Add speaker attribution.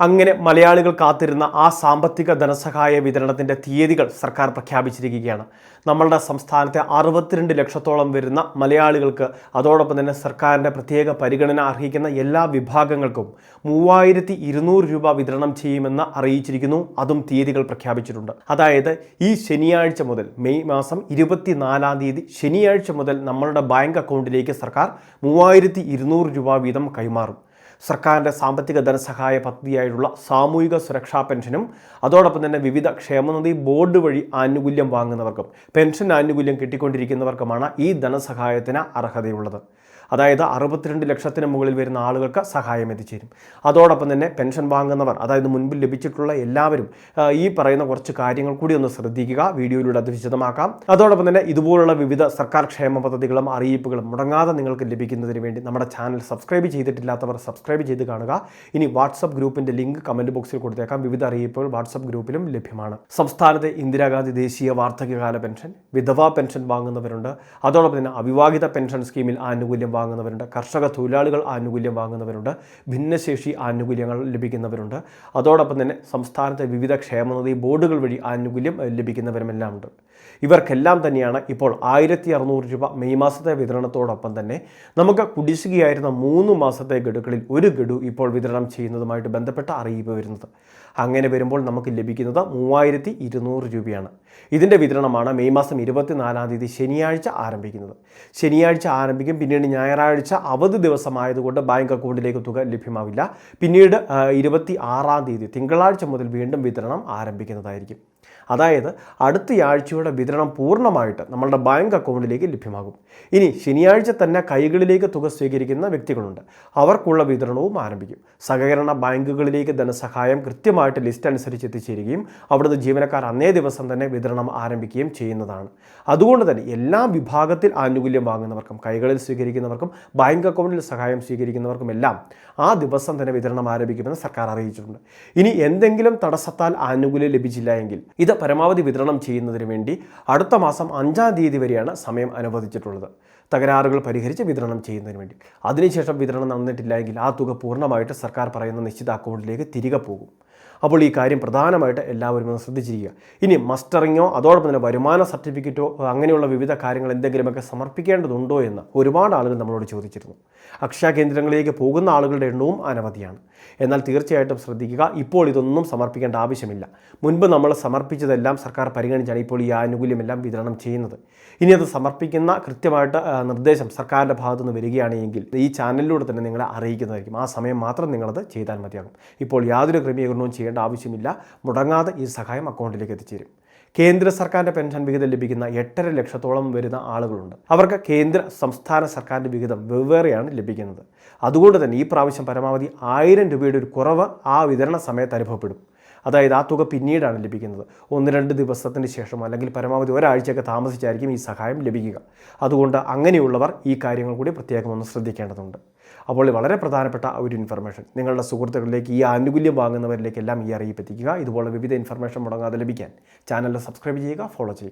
Speaker 1: അങ്ങനെ മലയാളികൾ കാത്തിരുന്ന ആ സാമ്പത്തിക ധനസഹായ വിതരണത്തിന്റെ തീയതികൾ സർക്കാർ പ്രഖ്യാപിച്ചിരിക്കുകയാണ്. നമ്മളുടെ സംസ്ഥാനത്തെ അറുപത്തിരണ്ട് ലക്ഷത്തോളം വരുന്ന മലയാളികൾക്ക് അതോടൊപ്പം തന്നെ സർക്കാരിന്റെ പ്രത്യേക പരിഗണന അർഹിക്കുന്ന എല്ലാ വിഭാഗങ്ങൾക്കും മൂവായിരത്തി ഇരുന്നൂറ് രൂപ വിതരണം ചെയ്യുമെന്ന് അറിയിച്ചിരിക്കുന്നു. അതും തീയതികൾ പ്രഖ്യാപിച്ചിട്ടുണ്ട്. അതായത് ഈ ശനിയാഴ്ച മുതൽ മെയ് മാസം ഇരുപത്തിനാലാം തീയതി ശനിയാഴ്ച മുതൽ നമ്മളുടെ ബാങ്ക് അക്കൗണ്ടിലേക്ക് സർക്കാർ മൂവായിരത്തി രൂപ വീതം കൈമാറും. സർക്കാരിന്റെ സാമ്പത്തിക ധനസഹായ പദ്ധതിയായിട്ടുള്ള സാമൂഹിക സുരക്ഷാ പെൻഷനും അതോടൊപ്പം തന്നെ വിവിധ ക്ഷേമനിധി ബോർഡ് വഴി ആനുകൂല്യം വാങ്ങുന്നവർക്കും പെൻഷൻ ആനുകൂല്യം കിട്ടിക്കൊണ്ടിരിക്കുന്നവർക്കുമാണ് ഈ ധനസഹായത്തിന് അർഹതയുള്ളത്. അതായത് അറുപത്തിരണ്ട് ലക്ഷത്തിന് മുകളിൽ വരുന്ന ആളുകൾക്ക് സഹായം എത്തിച്ചേരും. അതോടൊപ്പം തന്നെ പെൻഷൻ വാങ്ങുന്നവർ അതായത് മുൻപിൽ ലഭിച്ചിട്ടുള്ള എല്ലാവരും ഈ പറയുന്ന കുറച്ച് കാര്യങ്ങൾ കൂടി ഒന്ന് ശ്രദ്ധിക്കുക. വീഡിയോയിലൂടെ അത് വിശദമാക്കാം. അതോടൊപ്പം തന്നെ ഇതുപോലുള്ള വിവിധ സർക്കാർ ക്ഷേമ പദ്ധതികളും അറിയിപ്പുകളും മുടങ്ങാതെ നിങ്ങൾക്ക് ലഭിക്കുന്നതിന് വേണ്ടി നമ്മുടെ ചാനൽ സബ്സ്ക്രൈബ് ചെയ്തിട്ടില്ലാത്തവർ സബ്സ്ക്രൈബ് ചെയ്ത് കാണുക. ഇനി വാട്സപ്പ് ഗ്രൂപ്പിന്റെ ലിങ്ക് കമന്റ് ബോക്സിൽ കൊടുത്തേക്കാം. വിവിധ അറിയിപ്പുകൾ വാട്സപ്പ് ഗ്രൂപ്പിലും ലഭ്യമാണ്. സംസ്ഥാനത്തെ ഇന്ദിരാഗാന്ധി ദേശീയ വാർദ്ധക്യകാല പെൻഷൻ വിധവാ പെൻഷൻ വാങ്ങുന്നവരുണ്ട്. അതോടൊപ്പം തന്നെ അവിവാഹിത പെൻഷൻ സ്കീമിൽ ആനുകൂല്യം വാങ്ങുന്നവരുണ്ട്. കർഷക തൊഴിലാളികൾ ആനുകൂല്യം വാങ്ങുന്നവരുണ്ട്. ഭിന്നശേഷി ആനുകൂല്യങ്ങൾ ലഭിക്കുന്നവരുണ്ട്. അതോടൊപ്പം തന്നെ സംസ്ഥാനത്തെ വിവിധ ക്ഷേമനിധി ബോർഡുകൾ വഴി ആനുകൂല്യം ലഭിക്കുന്നവരുമെല്ലാം ഉണ്ട് ഇവർക്കെല്ലാം തന്നെയാണ് ഇപ്പോൾ ആയിരത്തി അറുന്നൂറ് രൂപ മെയ് മാസത്തെ വിതരണത്തോടൊപ്പം തന്നെ നമുക്ക് കുടിശ്ശികയായിരുന്ന മൂന്ന് മാസത്തെ ഗഡുക്കളിൽ ഒരു ഗഡു ഇപ്പോൾ വിതരണം ചെയ്യുന്നതുമായിട്ട് ബന്ധപ്പെട്ട അറിയിപ്പ് വരുന്നത്. അങ്ങനെ വരുമ്പോൾ നമുക്ക് ലഭിക്കുന്നത് മൂവായിരത്തി ഇരുന്നൂറ് രൂപയാണ്. ഇതിന്റെ വിതരണമാണ് മെയ് മാസം ഇരുപത്തിനാലാം തീയതി ശനിയാഴ്ച ആരംഭിക്കുന്നത്. ശനിയാഴ്ച ആരംഭിക്കും പിന്നീട് ഞായറാഴ്ച അവധി ദിവസമായതുകൊണ്ട് ബാങ്ക് അക്കൗണ്ടിലേക്ക് തുക ലഭ്യമാവില്ല. പിന്നീട് ഇരുപത്തി ആറാം തീയതി തിങ്കളാഴ്ച മുതൽ വീണ്ടും വിതരണം ആരംഭിക്കുന്നതായിരിക്കും. അതായത് അടുത്ത ആഴ്ചയുടെ വിതരണം പൂർണമായിട്ട് നമ്മളുടെ ബാങ്ക് അക്കൗണ്ടിലേക്ക് ലഭ്യമാകും. ഇനി ശനിയാഴ്ച തന്നെ കൈകളിലേക്ക് തുക സ്വീകരിക്കുന്ന വ്യക്തികളുണ്ട്. അവർക്കുള്ള വിതരണവും ആരംഭിക്കും. സഹകരണ ബാങ്കുകളിലേക്ക് ധനസഹായം കൃത്യമായിട്ട് ലിസ്റ്റ് അനുസരിച്ച് എത്തിച്ചേരുകയും അവിടുന്ന് ജീവനക്കാർ അന്നേ ദിവസം തന്നെ വിതരണം ആരംഭിക്കുകയും ചെയ്യുന്നതാണ്. അതുകൊണ്ട് തന്നെ എല്ലാ വിഭാഗത്തിൽ ആനുകൂല്യം വാങ്ങുന്നവർക്കും കൈകളിൽ സ്വീകരിക്കുന്നവർക്കും ബാങ്ക് അക്കൗണ്ടിൽ സഹായം സ്വീകരിക്കുന്നവർക്കും എല്ലാം ആ ദിവസം തന്നെ വിതരണം ആരംഭിക്കുമെന്ന് സർക്കാർ അറിയിച്ചിട്ടുണ്ട്. ഇനി എന്തെങ്കിലും തടസ്സത്താൽ ആനുകൂല്യം ലഭിച്ചില്ല എങ്കിൽ ഇത് പരമാവധി വിതരണം ചെയ്യുന്നതിന് വേണ്ടി അടുത്ത മാസം അഞ്ചാം തീയതി വരെയാണ് സമയം അനുവദിച്ചിട്ടുള്ളത്. തകരാറുകൾ പരിഹരിച്ച് വിതരണം ചെയ്യുന്നതിന് വേണ്ടി. അതിനുശേഷം വിതരണം നടന്നിട്ടില്ല എങ്കിൽ ആ തുക പൂർണമായിട്ട് സർക്കാർ പറയുന്ന നിശ്ചിത അക്കൗണ്ടിലേക്ക് തിരികെ പോകും. അപ്പോൾ ഈ കാര്യം പ്രധാനമായിട്ട് എല്ലാവരും ഒന്ന് ശ്രദ്ധിച്ചിരിക്കുക. ഇനി മസ്റ്ററിങ്ങോ അതോടൊപ്പം തന്നെ വരുമാന സർട്ടിഫിക്കറ്റോ അങ്ങനെയുള്ള വിവിധ കാര്യങ്ങൾ എന്തെങ്കിലുമൊക്കെ സമർപ്പിക്കേണ്ടതുണ്ടോ എന്ന് ഒരുപാട് ആളുകൾ നമ്മളോട് ചോദിച്ചിരുന്നു. അക്ഷയ കേന്ദ്രങ്ങളിലേക്ക് പോകുന്ന ആളുകളുടെ എണ്ണവും അനവധിയാണ്. എന്നാൽ തീർച്ചയായിട്ടും ശ്രദ്ധിക്കുക. ഇപ്പോൾ ഇതൊന്നും സമർപ്പിക്കേണ്ട ആവശ്യമില്ല. മുൻപ് നമ്മൾ സമർപ്പിച്ചതെല്ലാം സർക്കാർ പരിഗണിച്ചാണ് ഇപ്പോൾ ഈ ആനുകൂല്യമെല്ലാം വിതരണം ചെയ്യുന്നത്. ഇനി അത് സമർപ്പിക്കുന്ന കൃത്യമായിട്ട് നിർദ്ദേശം സർക്കാരിന്റെ ഭാഗത്തുനിന്ന് വരികയാണെങ്കിൽ ഈ ചാനലിലൂടെ തന്നെ നിങ്ങളെ അറിയിക്കുന്നതായിരിക്കും. ആ സമയം മാത്രം നിങ്ങളത് ചെയ്താൽ മതിയാകും. ഇപ്പോൾ യാതൊരു ക്രമീകരണവും ചെയ്യേണ്ട ആവശ്യമില്ല. മുടങ്ങാതെ ഈ സഹായം അക്കൗണ്ടിലേക്ക് എത്തിച്ചേരും. കേന്ദ്ര സർക്കാരിന്റെ പെൻഷൻ വിഹിതം ലഭിക്കുന്ന എട്ടര ലക്ഷത്തോളം വരുന്ന ആളുകളുണ്ട്. അവർക്ക് കേന്ദ്ര സംസ്ഥാന സർക്കാരിന്റെ വിഹിതം വെവ്വേറെയാണ് ലഭിക്കുന്നത്. അതുകൊണ്ട് തന്നെ ഈ പ്രാവശ്യം പരമാവധി ആയിരം രൂപയുടെ ഒരു കുറവ് ആ വിതരണ സമയത്ത് അനുഭവപ്പെടും. അതായത് ആ തുക പിന്നീടാണ് ലഭിക്കുന്നത്. ഒന്ന് രണ്ട് ദിവസത്തിന് ശേഷം അല്ലെങ്കിൽ പരമാവധി ഒരാഴ്ചയൊക്കെ താമസിച്ചായിരിക്കും ഈ സഹായം ലഭിക്കുക. അതുകൊണ്ട് അങ്ങനെയുള്ളവർ ഈ കാര്യങ്ങൾ കൂടി പ്രത്യേകം ഒന്ന് ശ്രദ്ധിക്കേണ്ടതുണ്ട്. അപ്പോൾ വളരെ പ്രധാനപ്പെട്ട ഒരു ഇൻഫർമേഷൻ നിങ്ങളുടെ സുഹൃത്തുക്കളിലേക്ക് ഈ ആനുകൂല്യം വാങ്ങുന്നവരിലേക്കെല്ലാം ഈ അറിയിപ്പ് എത്തിക്കുക. ഇതുപോലെ വിവിധ ഇൻഫർമേഷൻ മുടങ്ങാതെ ലഭിക്കാൻ. ചാനൽ സബ്സ്ക്രൈബ് ചെയ്യുക ഫോളോ ചെയ്യുക.